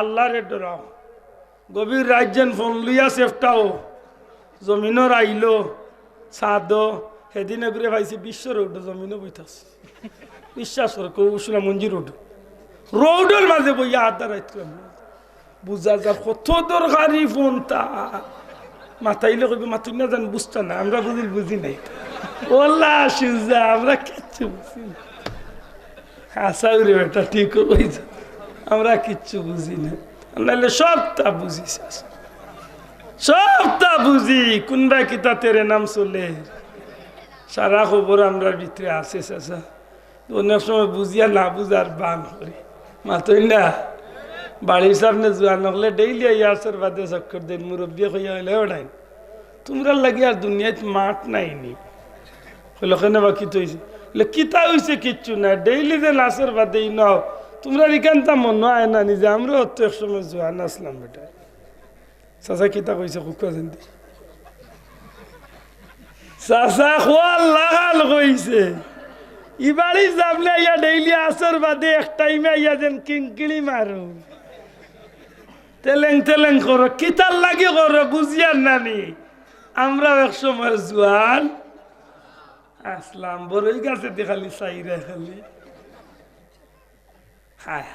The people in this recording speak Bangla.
আল্লাহরে ডরাও গভীর রাজ্যেন ফোন লইয়া সেফটাও। জমিনর আইলো সাদ সেদিন ঘুরে পাইছি বিশ্ব রোড, জমিনও বইতাস বিশ্বাস কর কৌশলা মঞ্জি রোড। রোডের মাঝে বইয়া রাইত বুঝা যা, কত দরকারি ফোন তা। মাথাইলে কবি মাতুই না জান বুঝতা না, আমরা বুঝি বুঝি নাই। ওলা সুজা আমরা কিচ্ছু বুঝি না হাসা উরে বেটা, ঠিক হয়েছে আমরা কিচ্ছু বুঝি না। নাহলে সবটা বুঝি শেষ। সবটা বুঝি কোনবা কিতা তেরে নাম চলে। সারা খবর আমরা ভিতরে আছে চাষা অনেক সময় বুঝিয়া না বুঝার বান করি। মাতই না। বাড়ির সামনে যোৱা নহলে ডেইলি ইয়ার বাদে চক্কর দিন, মুরব্বী হইয়া হইলে ওড়াই। তোমরা লাগি আর দুনিয়াত মাঠ নাই নি হইল কেনে বা কিতা হয়েছে কিতা হয়েছে কিচ্ছু না। ডেইলি যে নাচের বাদে নাও। তোমরা এখানটা মন হয় না, নিজে আমরা অত এক সময় যোৱা নাচলাম বেটা। চাচা কিতা কইছে কুকা জানতে? চাচা খোয়া লাগাল কইছে। ইবাড়ি যাবলে ইয়া ডেইলি আসর বাদে এক টাইমে ইয়া যেন কিংকিড়ি মারো তেলেং তেলেং করো কিতার লাগে করো বুঝিয়ার নানি। আমরা এক সময় জোয়ান আসলাম বড়ই গাছে খালি চাইরা খালি। হ্যাঁ